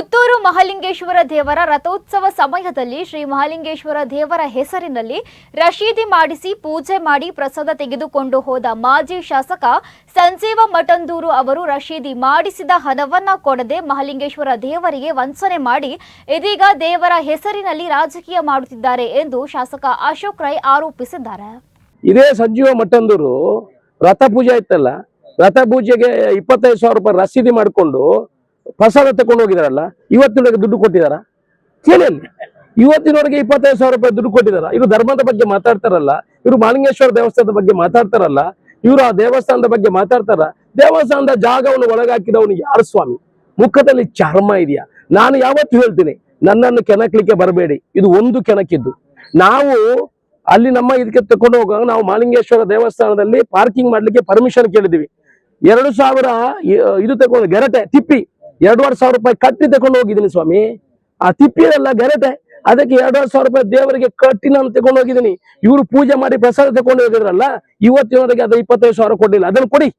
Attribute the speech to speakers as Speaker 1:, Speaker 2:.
Speaker 1: ಪುತ್ತೂರು ಮಹಾಲಿಂಗೇಶ್ವರ ದೇವರ ರಥೋತ್ಸವ ಸಮಯದಲ್ಲಿ ಶ್ರೀ ಮಹಾಲಿಂಗೇಶ್ವರ ದೇವರ ಹೆಸರಿನಲ್ಲಿ ರಶೀದಿ ಮಾಡಿಸಿ ಪೂಜೆ ಮಾಡಿ ಪ್ರಸಾದ ತೆಗೆದುಕೊಂಡು ಹೋದ ಮಾಜಿ ಶಾಸಕ ಸಂಜೀವ ಮಠಂದೂರು ಅವರು ರಶೀದಿ ಮಾಡಿಸಿದ ಹಣವನ್ನ ಕೊಡದೆ ಮಹಾಲಿಂಗೇಶ್ವರ ದೇವರಿಗೆ ವಂಚನೆ ಮಾಡಿ ಇದೀಗ ದೇವರ ಹೆಸರಿನಲ್ಲಿ ರಾಜಕೀಯ ಮಾಡುತ್ತಿದ್ದಾರೆ ಎಂದು ಶಾಸಕ ಅಶೋಕ್ ರೈ ಆರೋಪಿಸಿದ್ದಾರೆ.
Speaker 2: ಇದೇ ಸಂಜೀವ ಮಠಂದೂರು ರಥ ಪೂಜೆ ಇತ್ತಲ್ಲ, ರಥ ಪೂಜೆಗೆ ಇಪ್ಪತ್ತೈದು ಸಾವಿರ ರೂಪಾಯಿ ರಸೀದಿ ಮಾಡಿಕೊಂಡು ಪ್ರಸಾದ ತಗೊಂಡು ಹೋಗಿದಾರಲ್ಲ, ಇವತ್ತಿನವರೆಗೆ ದುಡ್ಡು ಕೊಟ್ಟಿದಾರ? ಕೇಳಿ. ಇವತ್ತಿನವರೆಗೆ ಇಪ್ಪತ್ತೈದು ಸಾವಿರ ರೂಪಾಯಿ ದುಡ್ಡು ಕೊಟ್ಟಿದಾರ? ಇವರು ಧರ್ಮದ ಬಗ್ಗೆ ಮಾತಾಡ್ತಾರಲ್ಲ, ಇವರು ಮಾಲಿಂಗೇಶ್ವರ ದೇವಸ್ಥಾನದ ಬಗ್ಗೆ ಮಾತಾಡ್ತಾರಲ್ಲ, ಇವರು ಆ ದೇವಸ್ಥಾನದ ಬಗ್ಗೆ ಮಾತಾಡ್ತಾರ? ದೇವಸ್ಥಾನದ ಜಾಗವನ್ನು ಒಳಗಾಕಿದವನು ಯಾರು ಸ್ವಾಮಿ? ಮುಖದಲ್ಲಿ ಚರ್ಮ ಇದೆಯಾ? ನಾನು ಯಾವತ್ತು ಹೇಳ್ತೀನಿ, ನನ್ನನ್ನು ಕೆಣಕ್ಲಿಕ್ಕೆ ಬರಬೇಡಿ, ಇದು ಒಂದು ಕೆಣಕಿದ್ದು. ನಾವು ಅಲ್ಲಿ ನಮ್ಮ ಇದಕ್ಕೆ ತಕೊಂಡು ಹೋಗುವಾಗ ನಾವು ಮಾಲಿಂಗೇಶ್ವರ ದೇವಸ್ಥಾನದಲ್ಲಿ ಪಾರ್ಕಿಂಗ್ ಮಾಡ್ಲಿಕ್ಕೆ ಪರ್ಮಿಷನ್ ಕೇಳಿದ್ವಿ ಎರಡು ಸಾವಿರ ಇದು ತಗೊಂಡು ಗೆರಟೆ, ತಿಪ್ಪಿ. ಎರಡೂವರೆ ಸಾವಿರ ರೂಪಾಯಿ ಕಟ್ಟಿ ತಗೊಂಡು ಹೋಗಿದ್ದೀನಿ ಸ್ವಾಮಿ. ಆ ತಿಪ್ಪಿರಲ್ಲ ಗೆರೆಟೆ. ಅದಕ್ಕೆ ಎರಡೂವರೆ ಸಾವಿರ ರೂಪಾಯಿ ದೇವರಿಗೆ ಕಟ್ಟಿ ನಾನು ತಗೊಂಡು ಹೋಗಿದ್ದೀನಿ. ಇವರು ಪೂಜೆ ಮಾಡಿ ಪ್ರಸಾದ ತಗೊಂಡು ಹೋಗಿದ್ರಲ್ಲ, ಇವತ್ತಿನವರೆಗೆ ಅದು ಇಪ್ಪತ್ತೈದು ಸಾವಿರ ಕೊಡ್ಲಿಲ್ಲ. ಅದನ್ನು ಕೊಡಿ.